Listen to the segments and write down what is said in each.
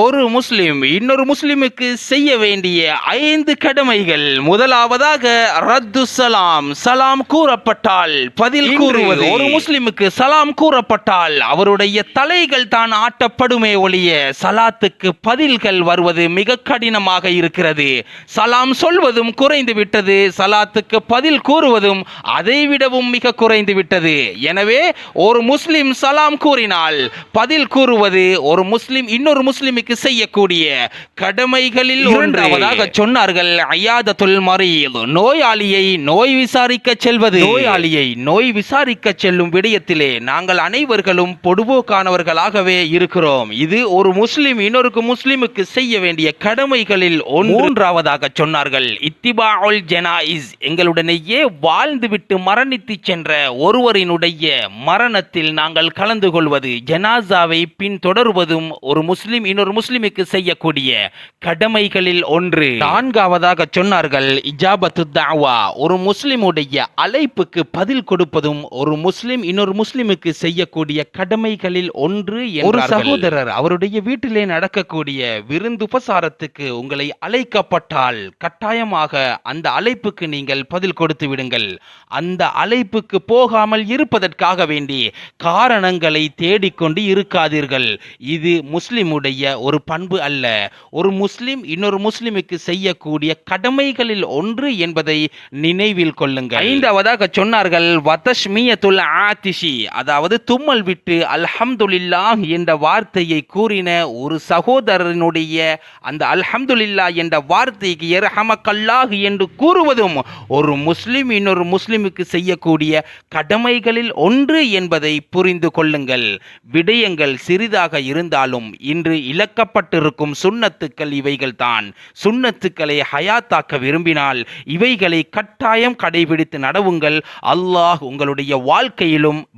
ஒரு முஸ்லிம் இன்னொரு முஸ்லிமுக்கு செய்ய வேண்டிய ஐந்து கடமைகள். முதலாவதாக ரத்து சலாம். சலாம் கூறப்பட்டால் பதில் கூறுவது. ஒரு முஸ்லிமுக்கு சலாம் கூறப்பட்டால் அவருடைய தலைகள் தான் ஆட்டப்படுமே ஒழிய சலாத்துக்கு பதில்கள் வருவது மிக கடினமாக இருக்கிறது. சலாம் சொல்வதும் குறைந்து விட்டது. சலாத்துக்கு பதில் கூறுவதும் அதை விடவும் மிக குறைந்து விட்டது. எனவே ஒரு முஸ்லிம் சலாம் கூறினால் பதில் கூறுவது ஒரு முஸ்லிம் இன்னொரு முஸ்லிமுக்கு செய்யக்கூடிய கடமைகளில் ஒன்றாவதாக சொன்னார்கள் ஐயாதத்துல் மரீத். நோயாளியை நோய் விசாரிக்க செல்வது. நோயாளியை நோய் விசாரிக்க செல்லும் விடயத்திலே நாங்கள் அனைவர்களும் பொடுபோக்கானவர்களாகவே இருக்கிறோம். இது ஒரு முஸ்லிம் இன்னொரு முஸ்லிமுக்கு செய்ய வேண்டிய கடமைகளில் மூன்றாவதாக சொன்னார்கள் இத்திபாவுல் ஜனாயிஸ். எங்களுடனேயே வாழ்ந்துவிட்டு மரணித்து சென்ற ஒருவரினுடைய மரணத்தில் நாங்கள் கலந்து கொள்வது ஜனாசாவை பின்தொடர்வதும் ஒரு முஸ்லிம் இன்னொரு முஸ்லிமுக்கு செய்யக்கூடிய கடமைகளில் ஒன்று. நான்காவதாக சொன்னார்கள் இஜாபத்து தாவா ஒரு முஸ்லிமுடைய அழைப்புக்கு பதில் கொடுப்பதும் ஒரு முஸ்லிம் இன்னொரு முஸ்லிமுக்கு செய்யக்கூடிய கடமைகளில் ஒன்று ஒரு சகோதரர் அவருடைய வீட்டிலே நடக்கக்கூடிய விருந்துபசாரத்துக்கு உங்களை அழைக்கப்பட்டால் கட்டாயமாக அந்த அழைப்புக்கு நீங்கள் பதில் கொடுத்து விடுங்கள். அந்த அழைப்புக்கு போகாமல் இருப்பதற்காக வேண்டி காரணங்களை தேடிக்கொண்டு இருக்காதீர்கள். இது முஸ்லிமுடைய ஒரு பண்பு அல்ல. ஒரு முஸ்லிம் இன்னொரு முஸ்லிமுக்கு செய்யக்கூடிய கடமைகளில் ஒன்று என்பதை நினைவில் கொள்ளுங்கள். ஐந்தாவதாக சொன்னார்கள் வதஷ்மியத்துல் ஆதிஷி. அதாவது தும்மல் விட்டு அல்ஹம்துலில்லா என்ற வார்த்தையை கூறின ஒரு சகோதரனுடைய அந்த அல்ஹம்துலில்லா என்ற வார்த்தைக்கு எரஹமக்கல்லாஹ் என்று கூறுவதும் ஒரு முஸ்லிம் இன்னொரு முஸ்லிமுக்கு செய்யக்கூடிய கடமைகளில் ஒன்று என்பதை புரிந்து கொள்ளுங்கள். விடயங்கள் சிறிதாக இருந்தாலும் இன்று இழக்கப்பட்டிருக்கும் சுன்னத்துக்கள் இவைகள்தான். சுன்னத்துக்களை ஹயாத்தாக்க விரும்பினால் இவைகளை கட்டாயம் கடைபிடித்து நடவுங்கள். அல்லாஹ் உங்களுடைய வாழ்க்கையிலும்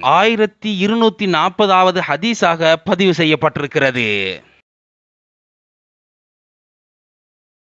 ஆயிரத்தி இருநூத்தி நாற்பதாவது ஹதீஸாக பதிவு செய்யப்பட்டிருக்கிறது.